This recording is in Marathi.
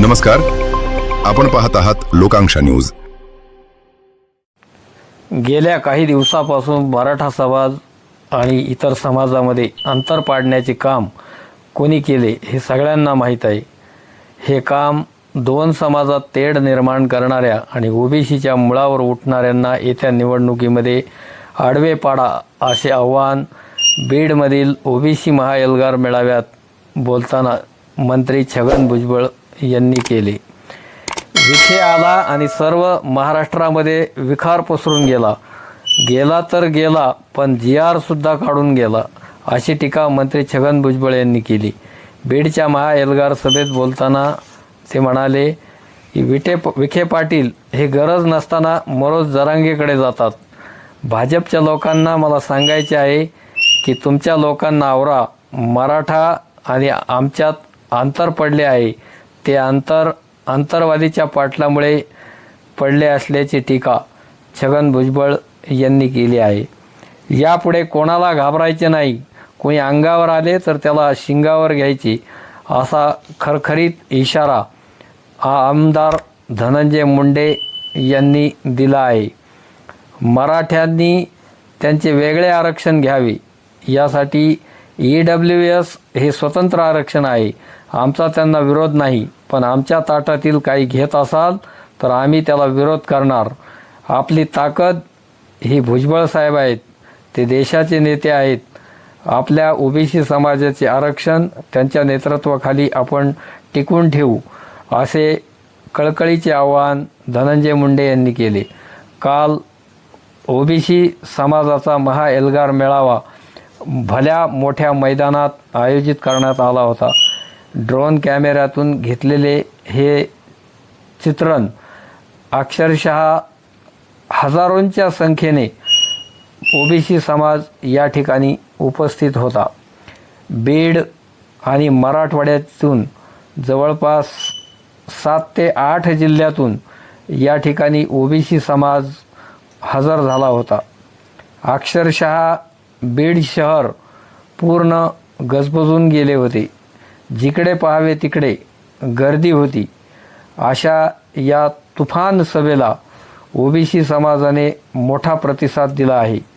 नमस्कार. आपण पाहत आहात लोकांक्षा न्यूज. गेल्या काही दिवसापासून मराठा समाज आणि इतर समाजामध्ये अंतर पाडण्याचे काम कोणी केले हे सगळ्यांना माहीत आहे. हे काम दोन समाजात तेढ निर्माण करणाऱ्या आणि ओबीसीच्या मुळावर उठणाऱ्यांना येत्या निवडणुकीमध्ये आडवे पाडा असे आव्हान बीडमधील ओबीसी महाएल्गार मेळाव्यात बोलताना मंत्री छगन भुजबळ यांनी केले. विखे आला आणि सर्व महाराष्ट्रामध्ये विखार पसरून गेला. गेला तर गेला पण जी आरसुद्धा काढून गेला अशी टीका मंत्री छगन भुजबळ यांनी केली. बीडच्या महा एल्गार सभेत बोलताना ते म्हणाले की विटे विखे पाटील हे गरज नसताना मरोज जरांगेकडे जातात. भाजपच्या लोकांना मला सांगायचे आहे की तुमच्या लोकांना आवरा मराठा आणि आमच्यात अंतर पडले आहे. ते अंतर अंतरवादीच्या पाटलामुळे पडले असल्याची टीका छगन भुजबळ यांनी केली आहे. यापुढे कोणाला घाबरायचे नाही. कोणी अंगावर आले तर त्याला शिंगावर घ्यायची असा खरखरीत इशारा हा आमदार धनंजय मुंडे यांनी दिला आहे. मराठ्यांनी त्यांचे वेगळे आरक्षण घ्यावे यासाठी ई डब्ल्यू एस हे स्वतंत्र आरक्षण आहे. आमचा त्यांना विरोध नाही पण आमच्या ताटातील काही घेत असाल तर आम्ही त्याला विरोध करणार. आपली ताकद ही भुजबळ साहेब आहेत ते देशाचे नेते आहेत. आपल्या ओबीसी समाजाचे आरक्षण त्यांच्या नेतृत्वाखाली आपण टिकवून ठेवू असे कळकळीचे आवाहन धनंजय मुंडे यांनी केले. काल ओबीसी समाजाचा महा एल्गार मेळावा भल्या मोठ्या मैदानात आयोजित करण्यात आला होता. ड्रोन कॅमेऱ्यातून घेतलेले हे चित्रण अक्षरशः हजारोंच्या संख्येने ओबीसी समाज या ठिकाणी उपस्थित होता. बीड आणि मराठवाड्यातून जवळपास सात ते आठ जिल्ह्यातून या ठिकाणी ओबीसी समाज हजर झाला होता. अक्षरशः बीड शहर पूर्ण गजबजून गेले होते. जिकडे पाहावे तिकडे गर्दी होती. अशा या तुफान सभेला ओबीसी समाजाने मोठा प्रतिसाद दिला आहे.